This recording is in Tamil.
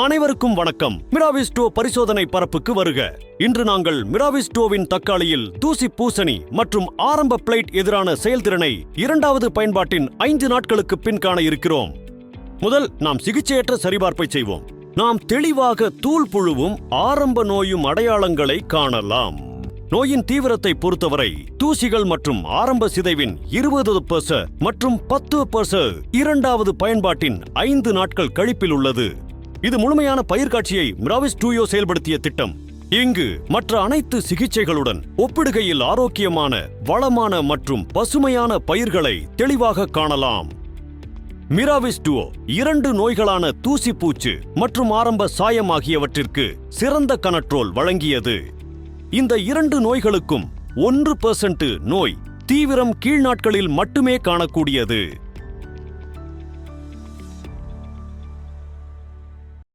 அனைவருக்கும் வணக்கம். மிராவிஸ்டோ பரிசோதனை பரப்புக்கு வருக. இன்று நாங்கள் மிராவிஸ்டோவின் தக்காளியில் தூசி பூசணி மற்றும் ஆரம்ப பிளேட் எதிரான செயல்திறனை இரண்டாவது பயன்பாட்டின் ஐந்து நாட்களுக்கு பின் காண இருக்கிறோம். முதல் நாம் சிகிச்சையற்ற சரிபார்ப்பை செய்வோம். நாம் தெளிவாக தூள் புழுவும் ஆரம்ப நோயும் அடையாளங்களை காணலாம். நோயின் தீவிரத்தை பொறுத்தவரை தூசிகள் மற்றும் ஆரம்ப சிதைவின் இருபது பர்ச மற்றும் பத்து பர்ச இரண்டாவது பயன்பாட்டின் ஐந்து நாட்கள் கழிப்பில் உள்ளது. இது முழுமையான பயிர்காட்சியை மிராவிஸ் டூயோ செயல்படுத்திய திட்டம். இங்கு மற்ற அனைத்து சிகிச்சைகளுடன் ஒப்பிடுகையில் ஆரோக்கியமான வளமான மற்றும் பசுமையான பயிர்களை தெளிவாக காணலாம். மிராவிஸ் டுவோ இரண்டு நோய்களான தூசிப்பூச்சு மற்றும் ஆரம்ப சாயம் ஆகியவற்றிற்கு சிறந்த கனட்ரோல் வழங்கியது. இந்த இரண்டு நோய்களுக்கும் ஒன்று பெர்சன்ட் நோய் தீவிரம் கீழ்நாட்களில் மட்டுமே காணக்கூடியது.